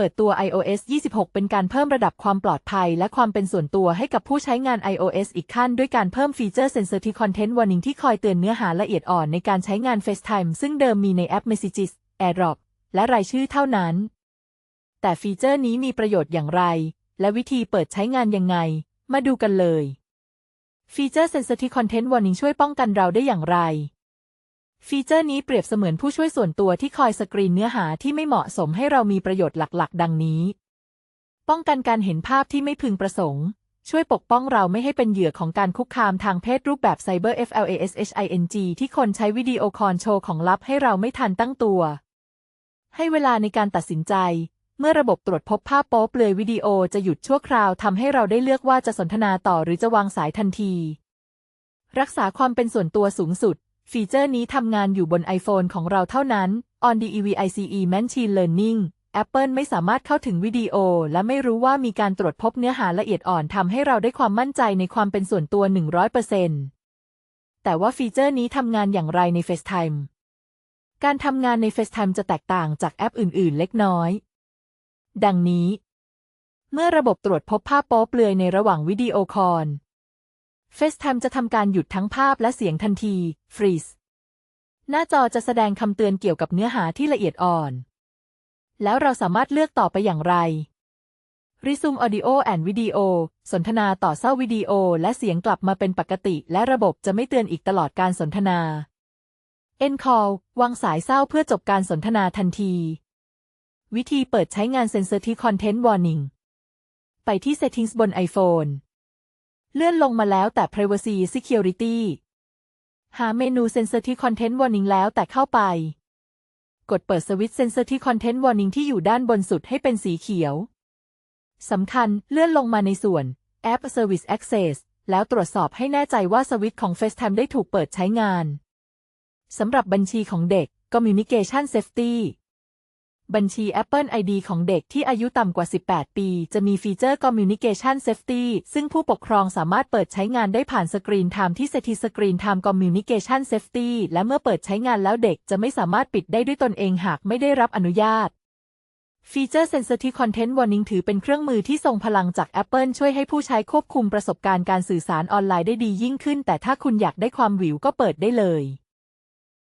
ปิดตัว iOS 26 เป็นการเพิ่มระดับความปลอดภัย และความเป็นส่วนตัวให้กับผู้ใช้งาน iOS อีกขั้น ด้วยการเพิ่มฟีเจอร์ Sensitive Content Warning ที่คอยเตือนเนื้อหาละเอียดอ่อนในการใช้งาน FaceTime ซึ่งเดิมมีในแอป Messages AirDrop และรายชื่อเท่านั้น แต่ฟีเจอร์นี้มีประโยชน์อย่างไร และวิธีเปิดใช้งานยังไง มาดูกันเลยฟีเจอร์ Sensitive Content Warning ช่วยป้องกันเราได้อย่างไร ฟีเจอร์นี้เปรียบเสมือนผู้ช่วยส่วนตัวที่คอยสกรีนเนื้อหาที่ไม่เหมาะสมให้เรามีประโยชน์หลักๆ ดังนี้ ป้องกันการเห็นภาพที่ไม่พึงประสงค์ ช่วยปกป้องเราไม่ให้เป็นเหยื่อของการคุกคามทางเพศรูปแบบไซเบอร์ FLASHING ที่คนใช้วิดีโอคอลโชว์ของลับให้เราไม่ทันตั้งตัว ให้เวลาในการตัดสินใจ เมื่อระบบตรวจพบภาพโป๊เปลือยวิดีโอจะหยุดชั่วคราวทำให้เราได้เลือกว่าจะสนทนาต่อหรือจะวางสายทันที รักษาความเป็นส่วนตัวสูงสุด ฟีเจอร์นี้ทำงานอยู่บน iPhone ของเราเท่านั้น on the EVICE Machine Learning Apple ไม่สามารถเข้าถึงวิดีโอ และไม่รู้ว่ามีการตรวจพบเนื้อหาละเอียดอ่อนทำให้เราได้ความมั่นใจในความเป็นส่วนตัว 100%แต่ว่าฟีเจอร์นี้ทำงานอย่างไรใน FaceTime การทำงานใน FaceTime จะแตกต่างจากแอปอื่น ๆ เล็กน้อย ดังนี้ เมื่อระบบตรวจพบภาพโป๊เปลือยในระหว่างวิดีโอคอล FaceTime จะทำการหยุดทั้งภาพและเสียงทันที Freeze หน้าจอจะแสดงคำเตือนเกี่ยวกับเนื้อหาที่ละเอียดอ่อน แล้วเราสามารถเลือกต่อไปอย่างไร Resume Audio and Video สนทนาต่อเศร้าวิดีโอและเสียงกลับมาเป็นปกติ และระบบจะไม่เตือนอีกตลอดการสนทนา End Call วางสายเศร้าเพื่อจบการสนทนาทันที วิธีเปิดใช้งาน Sensitive Content Warning ไปที่ Settings บน iPhone เลื่อนลงมาแล้วแต่ Privacy Security หาเมนู Sensitive Content Warning แล้วแต่เข้าไป กดเปิดสวิตช์ Sensitive Content Warning ที่อยู่ด้านบนสุดให้เป็นสีเขียว สำคัญเลื่อนลงมาในส่วน App Service Access แล้วตรวจสอบให้แน่ใจว่าสวิตช์ของ FaceTime ได้ถูกเปิดใช้งาน สำหรับบัญชีของเด็ก Communication Safety บัญชี Apple ID ของเด็กที่อายุต่ำกว่า 18 ปี จะมีฟีเจอร์ Communication Safety ซึ่งผู้ปกครองสามารถเปิดใช้งานได้ผ่านสกรีนไทม์ที่ Set Screen Time Communication Safety และเมื่อเปิดใช้งานแล้วเด็กจะไม่สามารถปิดได้ด้วยตนเองหากไม่ได้รับอนุญาต ฟีเจอร์ Sensitive Content Warning ถือเป็นเครื่องมือที่ทรงพลังจาก Apple ช่วยให้ผู้ใช้ควบคุมประสบการณ์การสื่อสารออนไลน์ได้ดียิ่งขึ้น แต่ถ้าคุณอยากได้ความหวิวก็เปิดได้เลย